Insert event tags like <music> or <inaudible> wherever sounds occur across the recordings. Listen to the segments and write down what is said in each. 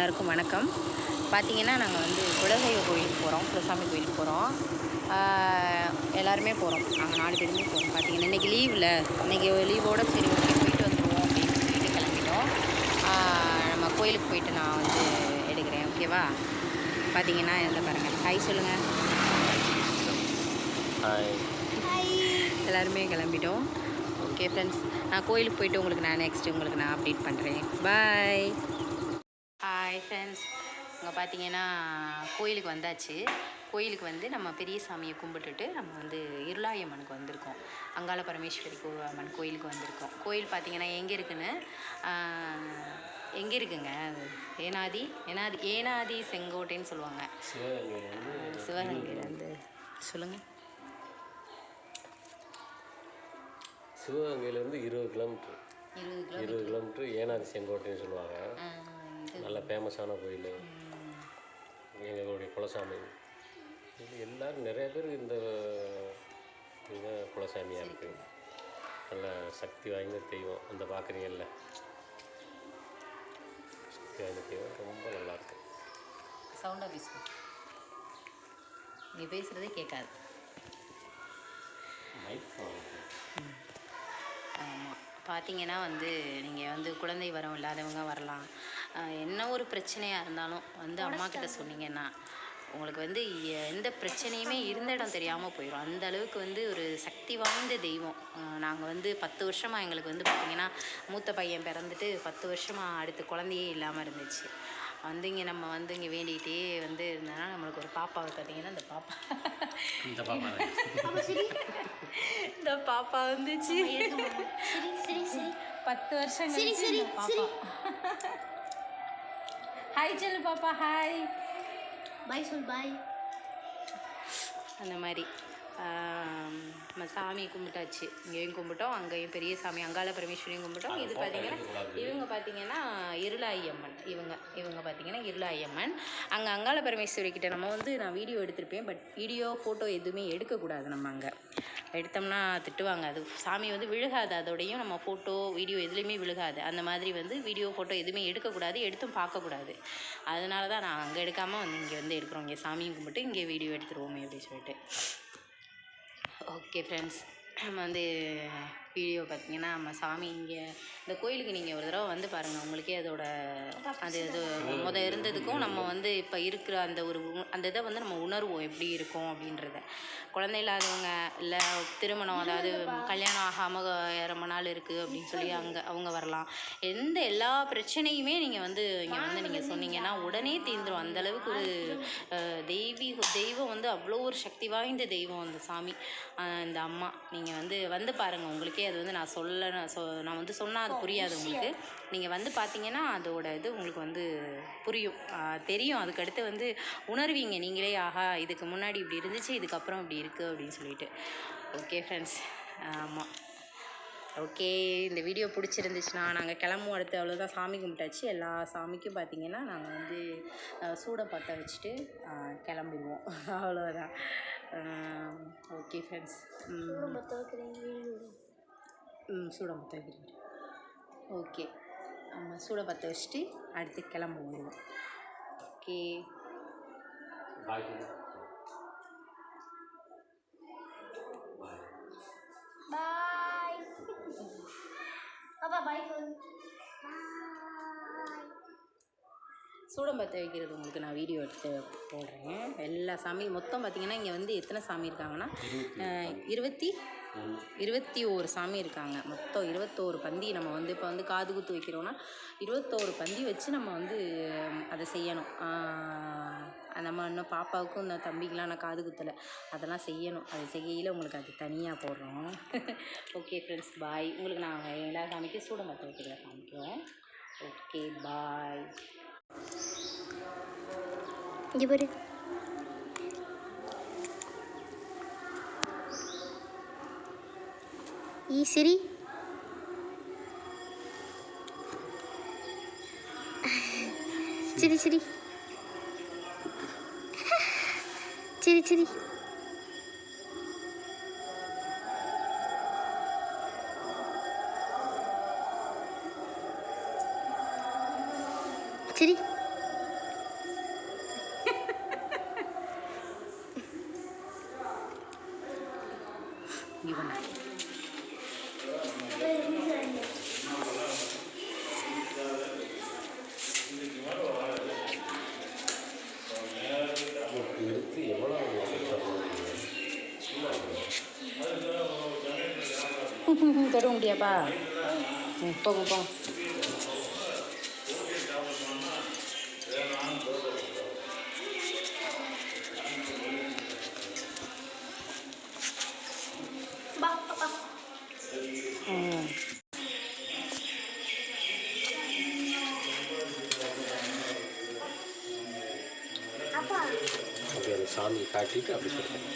எல்லாருக்கும் வணக்கம். பார்த்தீங்கன்னா நாங்கள் வந்து குலதெய்வ கோயிலுக்கு போகிறோம் குலசாமி கோயிலுக்கு போகிறோம் எல்லாருமே போகிறோம் நாங்கள் நாலு பேருமே போகிறோம் பார்த்தீங்கன்னா இன்றைக்கி லீவில் இன்றைக்கி லீவோட சரி ஓகே போயிட்டு வந்துடுவோம் அப்படின்னு சொல்லிட்டு கிளம்பிட்டோம். நம்ம கோயிலுக்கு போயிட்டு நான் வந்து எடுக்கிறேன். ஓகேவா பார்த்தீங்கன்னா எந்த பாருங்கள் ஹாய் சொல்லுங்கள் எல்லாருமே கிளம்பிட்டோம். ஓகே ஃப்ரெண்ட்ஸ் நான் கோயிலுக்கு போயிட்டு உங்களுக்கு நான் நெக்ஸ்ட் உங்களுக்கு நான் அப்டேட் பண்ணுறேன் பாய் ஹாய் ஃப்ரெண்ட்ஸ் இங்கே பார்த்தீங்கன்னா கோயிலுக்கு வந்தாச்சு. கோயிலுக்கு வந்து நம்ம பெரிய சாமியை கும்பிட்டுட்டு நம்ம வந்து இருளாயம்மனுக்கு வந்திருக்கோம். அங்காள பரமேஸ்வரி கோ அம்மன் கோயிலுக்கு வந்திருக்கோம். கோயில் பார்த்தீங்கன்னா எங்கே இருக்குன்னு எங்கே இருக்குங்க அது? ஏனாதி ஏனாதி ஏனாதி செங்கோட்டைன்னு சொல்லுவாங்க. சிவகங்கையில் வந்து சொல்லுங்கள் சிவகங்கையிலேருந்து இருபது கிலோமீட்ரு இருபது கிலோ இருபது கிலோமீட்ரு ஏனாதி செங்கோட்டைன்னு சொல்லுவாங்க. நல்ல ஃபேமஸான கோயில். எங்களுடைய குலசாமி. இது எல்லாரும் நிறைய பேர் இந்த இதை குலசாமியாக இருக்குது நல்ல சக்தி வாய்ந்த தெய்வம் அந்த பார்க்குறீங்கல்ல சக்தி வாய்ந்த தெய்வம் ரொம்ப நல்லாயிருக்கு சவுண்டாக பேசுவோம் நீ பேசுகிறதே கேட்காது. மைக் ஆமாம் பார்த்தீங்கன்னா வந்து நீங்கள் வந்து குழந்தை வரம் இல்லாதவங்க வரலாம். என்ன ஒரு பிரச்சனையாக இருந்தாலும் வந்து அம்மா கிட்ட சொன்னீங்கன்னா உங்களுக்கு வந்து எந்த பிரச்சனையுமே இருந்த இடம் தெரியாமல் போயிடும் அந்த அளவுக்கு வந்து ஒரு சக்தி வாய்ந்த தெய்வம். நாங்கள் வந்து பத்து வருஷமாக எங்களுக்கு வந்து பார்த்திங்கன்னா மூத்த பையன் பிறந்துட்டு பத்து வருஷமாக அடுத்து குழந்தையே இல்லாமல் இருந்துச்சு. வந்து இங்கே நம்ம வந்து இங்கே வேண்டிகிட்டே வந்து இருந்தோன்னா நம்மளுக்கு ஒரு பாப்பாவை பார்த்தீங்கன்னா இந்த பாப்பா. இந்த பாப்பா இந்த பாப்பா வந்துச்சு. சரி சரி சரி. பத்து வருஷம் சரி, கழிச்சு பாப்பா. ஹாய் சொல்லு பாப்பா ஹாய் பாய் சொல் பாய் அந்த மாதிரி. நம்ம சாமி கும்பிட்டாச்சு. இங்கேயும் கும்பிட்டோம் அங்கேயும் பெரிய சாமி அங்காள பரமேஸ்வரியும் கும்பிட்டோம். இது பார்த்தீங்கன்னா இவங்க பார்த்தீங்கன்னா இருளாயம்மன். இவங்க இவங்க பார்த்தீங்கன்னா இருளாயம்மன். அங்கே அங்காள பரமேஸ்வரி கிட்ட நம்ம வந்து நான் வீடியோ எடுத்திருப்பேன். பட் வீடியோ ஃபோட்டோ எதுவுமே எடுக்கக்கூடாது நம்ம அங்கே. எடுத்தோம்னா திட்டுவாங்க. அது சாமி வந்து விழுகாது. அதோடையும் நம்ம ஃபோட்டோ வீடியோ எதுலேயுமே விழுகாது. அந்த மாதிரி வந்து வீடியோ ஃபோட்டோ எதுவுமே எடுக்கக்கூடாது. எடுத்தும் பார்க்கக்கூடாது. அதனால தான் நான் அங்கே எடுக்காமல் வந்து இங்கே வந்து எடுக்கிறோம். இங்கே சாமியும் கும்பிட்டு இங்கே வீடியோ எடுத்துருவோமே அப்படின்னு சொல்லிட்டு. ஓகே ஃப்ரெண்ட்ஸ் <clears throat> நம்ம வந்து வீடியோ பார்த்தீங்கன்னா நம்ம சாமி இங்கே இந்த கோயிலுக்கு நீங்கள் ஒரு தடவை வந்து பாருங்கள் உங்களுக்கே அதோட அது இது முத இருந்ததுக்கும் நம்ம வந்து இப்போ இருக்கிற அந்த ஒரு அந்த இதை வந்து நம்ம உணர்வோம் எப்படி இருக்கும் அப்படின்றத. குழந்தை இல்லாதவங்க இல்லை திருமணம் அதாவது கல்யாணம் ஆகாமல் ரொம்ப நாள் இருக்குது அப்படின்னு சொல்லி அங்கே அவங்க வரலாம். எந்த எல்லா பிரச்சனையுமே நீங்கள் வந்து இங்கே வந்து நீங்கள் சொன்னீங்கன்னா உடனே தீர்ந்துடும் அந்தளவுக்கு ஒரு தெய்வீக தெய்வம் வந்து அவ்வளோ ஒரு சக்தி வாய்ந்த தெய்வம் அந்த சாமி இந்த அம்மா. நீங்கள் வந்து வந்து பாருங்கள் உங்களுக்கே அது வந்து நான் சொல்ல நான் சொ நான் வந்து சொன்னால் அது புரியாது உங்களுக்கு. நீங்கள் வந்து பார்த்தீங்கன்னா அதோட இது உங்களுக்கு வந்து புரியும். தெரியும். அதுக்கடுத்து வந்து உணர்வீங்க. நீங்களே ஆஹா இதுக்கு முன்னாடி இப்படி இருந்துச்சு இதுக்கப்புறம் இப்படி இருக்குது அப்படின்னு சொல்லிட்டு. ஓகே ஃப்ரெண்ட்ஸ் ஆமாம் ஓகே இந்த வீடியோ பிடிச்சிருந்துச்சுன்னா நாங்கள் கிளம்புவோம் அடுத்து. அவ்வளோதான் சாமி கும்பிட்டாச்சு. எல்லா சாமிக்கும் பார்த்தீங்கன்னா நாங்கள் வந்து சூடை பற்ற வச்சுட்டு கிளம்பிடுவோம். அவ்வளோதான் ஓகே ஃப்ரெண்ட்ஸ் ம் சூடை பற்ற வைக்கிறேன் ஓகே. நம்ம சூடை பற்ற வச்சுட்டு அடுத்து கிளம்புவோம் ஓகே. பாய் பாப்பா பாய் சொல் சூடம் பற்ற வைக்கிறது உங்களுக்கு நான் வீடியோ எடுத்து போடுறேன். எல்லா சாமி மொத்தம் பார்த்தீங்கன்னா இங்கே வந்து எத்தனை சாமி இருக்காங்கன்னா இருபத்தி இருபத்தி ஓரு சாமி இருக்காங்க. மொத்தம் இருபத்தோரு பந்தி நம்ம வந்து இப்போ வந்து காது குத்து வைக்கிறோன்னா இருபத்தோரு பந்தி வச்சு நம்ம வந்து அதை செய்யணும். நம்ம இன்னும் பாப்பாவுக்கும் இந்த தம்பிக்கெலாம் நான் காது குத்தலை. அதெல்லாம் செய்யணும். அது செய்யல உங்களுக்கு அது தனியாக போடுறோம். ஓகே ஃப்ரெண்ட்ஸ் பாய் உங்களுக்கு நாங்கள் எல்லா சாமிக்கும் சூட மற்ற வைக்கிறத காமிக்கிறோம். ஓகே பாய் இங்கே பாரு. ஈசிரி சிரி சிரி சிரி சிரி இங்கே கொண்டு வா. எடுத்து எவ்வளோ தொட முடியாப்பா ம் போங்க போங்க அப்படி அந்த சாமி காட்டிட்டு அப்படி சொல்கிறேன்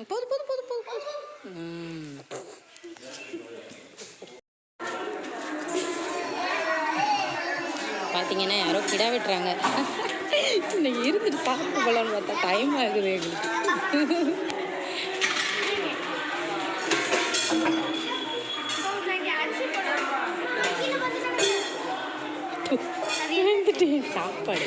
போதும் போதும் போதும் போதும் போதும் ம் பார்த்தீங்கன்னா யாரோ கிடா வெட்டுறாங்க. இன்னைக்கு இருந்துட்டு சாப்பிட்டு போகலான்னு பார்த்தா டைம் ஆகுது எங்களுக்கு. சாப்பாடு.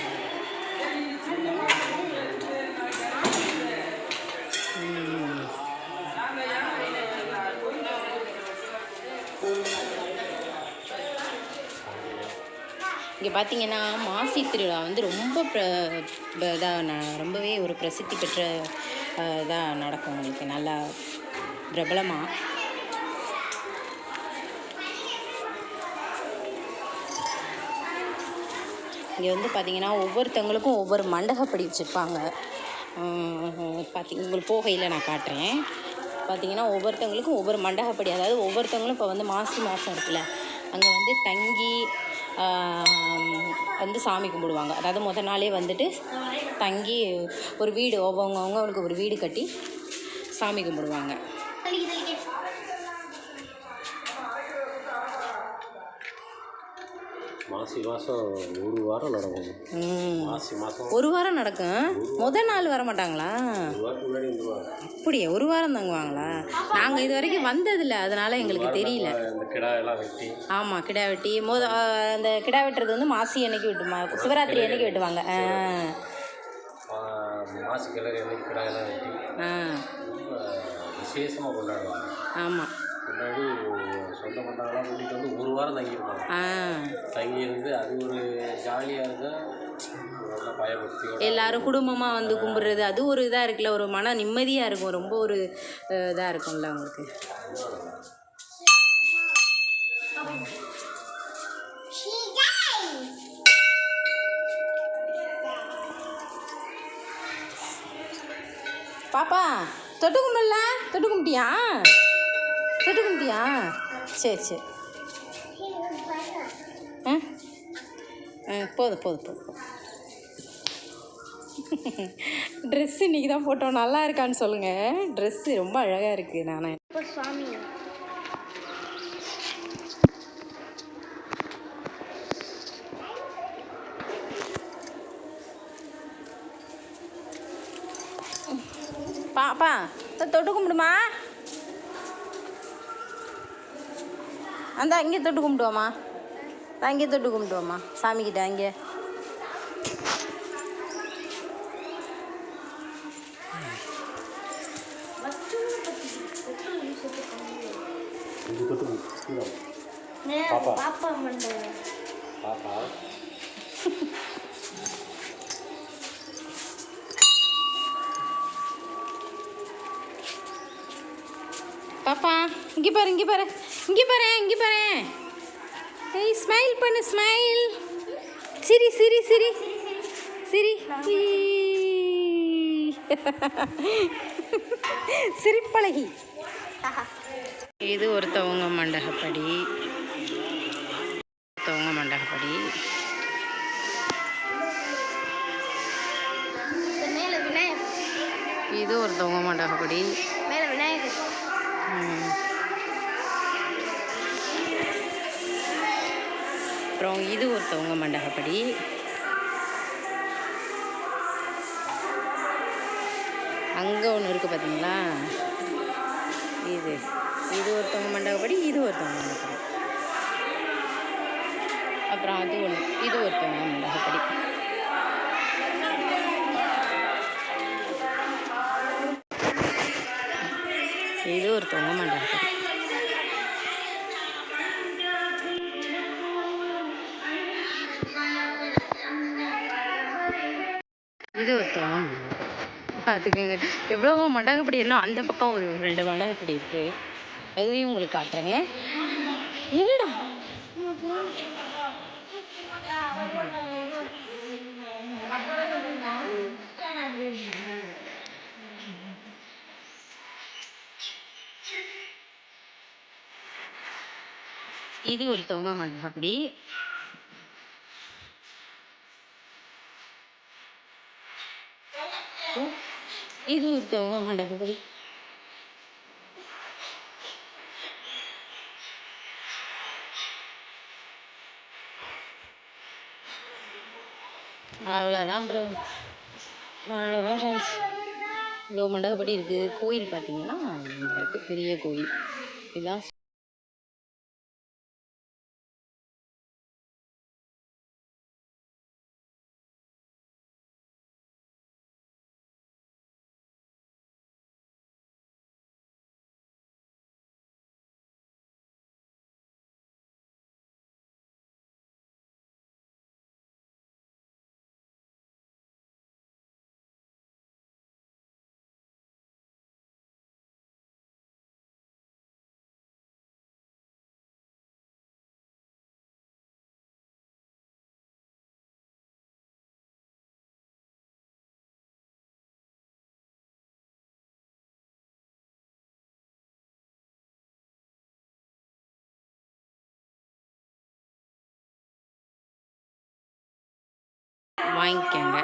இங்கே பார்த்தீங்கன்னா மாசி திருவிழா வந்து ரொம்ப ப்ர இதாக ரொம்பவே ஒரு பிரசித்தி பெற்ற இதாக நடக்கும். உங்களுக்கு நல்லா பிரபலமாக இங்கே வந்து பார்த்தீங்கன்னா ஒவ்வொருத்தவங்களுக்கும் ஒவ்வொரு மண்டகப்படி வச்சுருப்பாங்க. பார்த்திங்க உங்களுக்கு போகையில் நான் காட்டுறேன். பார்த்தீங்கன்னா ஒவ்வொருத்தவங்களுக்கும் ஒவ்வொரு மண்டகப்படி. அதாவது ஒவ்வொருத்தவங்களும் இப்போ வந்து மாசி மாதம் இருக்குல்ல. அங்கே வந்து தங்கி வந்து சாமி கும்பிடுவாங்க. அதாவது முத நாளே வந்துட்டு தங்கி ஒரு வீடு அவங்கவுங்க அவங்களுக்கு ஒரு வீடு கட்டி சாமி கும்பிடுவாங்க. மாசி மாதம் ஒரு வாரம் நடக்கும். மாசி மாதம் ஒரு வாரம் நடக்கும்? முத நாள் வர மாட்டாங்களா அப்படியா? ஒரு வாரம் தங்குவாங்களா? நாங்கள் இது வரைக்கும் வந்ததில்ல. அதனால எங்களுக்கு தெரியல. ஆமாம் கிடா வெட்டி. மொத அந்த கிடா வெட்டுறது வந்து மாசி அன்னைக்கு வெட்டுமா? சிவராத்திரி அன்னைக்கு வெட்டுவாங்க. மாசி கிளறி அன்னைக்கு கிடா எல்லாம் வெட்டி. விசேஷமாக கொண்டாடுவாங்க. ஆமாம் முன்னாடி சொந்த பந்தங்கள்லாம் கூட்டிகிட்டு வந்து ஒரு வாரம் தங்கியிருப்பாங்க தங்கியிருந்து அது ஒரு ஜாலியாக இருக்கும் எல்லாரும் குடும்பமாக வந்து கும்பிட்றது அது ஒரு இதாக இருக்குல்ல ஒரு மன நிம்மதியாக இருக்கும் ரொம்ப ஒரு இதாக இருக்கும்ல உங்களுக்கு பாப்பா தொட்டு கும்பிடல தொட்டு கும்பிட்டியா தொட்டு கும்பிட்டியா சரி சரி. ஆ ஆ போதும் போதும் போதும் போதும் ட்ரெஸ் இன்னைக்கு தான் போட்டோம். நல்லா இருக்கான்னு சொல்லுங்கள் ட்ரெஸ்ஸு ரொம்ப அழகாக இருக்குது நான். சுவாமி. பாப்பா தொட்டு கும்பிடுமா? அந்த அங்கே தொட்டு கும்பிடுவாம்மா அங்கே தொட்டு கும்பிடுவாம்மா சாமிக்கிட்ட அங்கே பாப்பா. பாப்பா இங்கே பாரு இங்கே பாரு. இங்கே பாரு இங்கே பாரு. ஏய் ஸ்மைல் பண்ணு ஸ்மைல் சிரி சிரி சிரி. சிரி. <laughs> சிரிப்பழகி. இது ஒருத்தவங்க மண்டகப்படி. ஒருத்தவங்க மண்டகப்படி. இது ஒருத்தவங்க மண்டகப்படி. மேல விநாயகர். அப்புறம் இது ஒருத்தவங்க மண்டபப்படி அங்கே ஒன்று இருக்குது பார்த்தீங்களா இது. இது ஒருத்தவங்க மண்டபப்படி இது ஒருத்தவங்க மண்டகப்படி. அப்புறம் அது ஒன்று இது ஒருத்தவங்க மண்டகப்படி. இது ஒருத்தவங்க மண்டபப்படி பார்த்துக்கோங்க எவ்வளோ மண்டகப்படி என்ன அந்த பக்கம் ஒரு ரெண்டு மண்டகப்படி இருக்கு. அதையும் உங்களுக்கு காட்டுறேங்க. என்னடா? இது ஒருத்தவங்க அப்படி. இது ஒருத்தவங்க மண்டகப்படி அவ்வளோதான் ப்ரோ அவ்வளோதான் ஃப்ரெண்ட்ஸ் இவ்வளோ இருக்குது கோயில் பார்த்தீங்கன்னா இருக்கு பெரிய கோயில். இதுதான் வாங்கிக்கோங்க.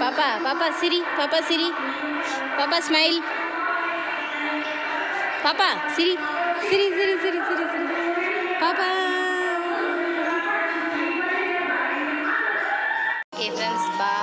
பாப்பா பாப்பா சிரி பாப்பா சிரி. பாப்பா ஸ்மைல் பாப்பா சிரி சிரி சிரி சிரி சிரி சிரி. பாப்பா. reasons. Bye.